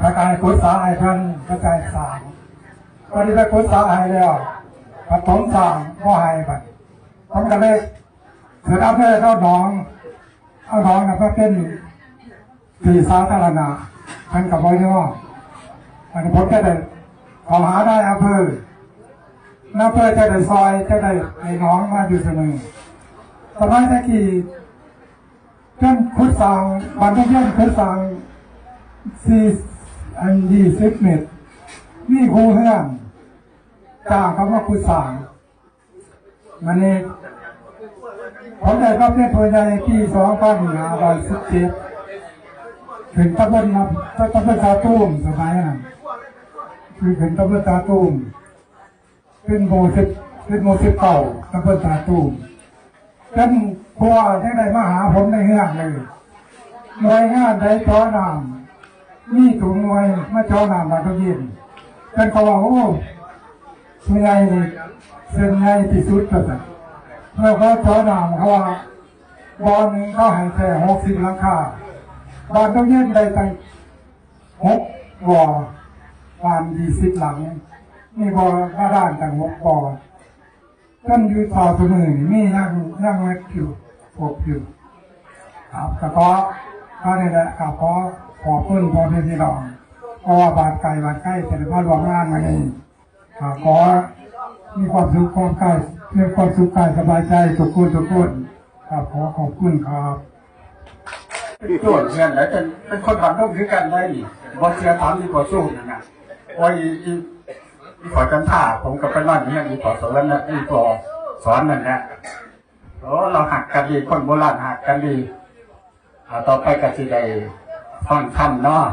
พระกายกุศลให้เพิ่นพระกายสามวันนี้ไปกุศลให้แล้วปฐมสางก็ห้บัดผมก็เลยเสร็จแล้วเลยเข้าหนองเอาหนองนะก็เป็นที่สาธารณะเพิ่นกับบ่ย่ออันนี้ผมจะได้ขอหาได้อำเภอน้าเพื่อจะได้ซอยจะได้ไอ้น้องมาอยู่เสมอสมัยตะกี้เพื่อนคุดสร้างบันทุกเย็นคุดสร้าง สี่อันยี่สิบเมตรนี่ครูเฮือนจ้างเขามาคุยสร้างมันนี่ผมได้รับเนี่ยตัวใหญ่ปีสองพันห้าร้อยสิบเจ็ดถึงตะบนมาตะบนตาตุ้มสมัยนั้นคือถึงตะบนตาตุ้มเป็นโมสิบเป็นโมสิบเก่าตะบนตาตุ้มจนพวที่ได้มาหาผมในเฮือนเลยหน่วยงานได้จ้อนำ นี่ถุงมวยมาเจ้าหนามมาทุกเย็นเป็นเขาว่าโอ้เมื่อไงนี่เส้นไงที่สุดก็แต่เมื่อเขาเจ้าหนามเขาว่าบอลหนึ่งเขาให้แค่หกสิบหลังคาบอลทุกเย็นได้ตั้งหกบ่อวานยี่สิบหลังนี่บ่อหน้าด้านตั้งหกบ่อจนอยู่ต่อตัวมือนี่มีนั่งนั่งเล็กอยู่ปกอยู่ครับแต่ก็ก็นี่แหละครับขอ ขอบคุณพ่อพี่พี่น้องเพราะว่าบาดไก่บาดใกล้แต่ละพ่อรวมงานมานี่ครับขอมีความสุขความกายมีความสุขกายสบายใจทุกคนทุกคนครับขอขอบคุณครับตัวเพื่อนแล้วจะเป็นคนบันทึกคือกันได้นี่บอเสียถามที่ขอสู้นั่นะโอ้ยอีอีขอจันท่าผมกับไปนั่นนี่อีขอสอนนะอีขอสอนนั่นนะโอ้เราหักกันดีคนโบราณหักกันดีอ่าต่อไปก็สิได้ ฟังคำเนาะ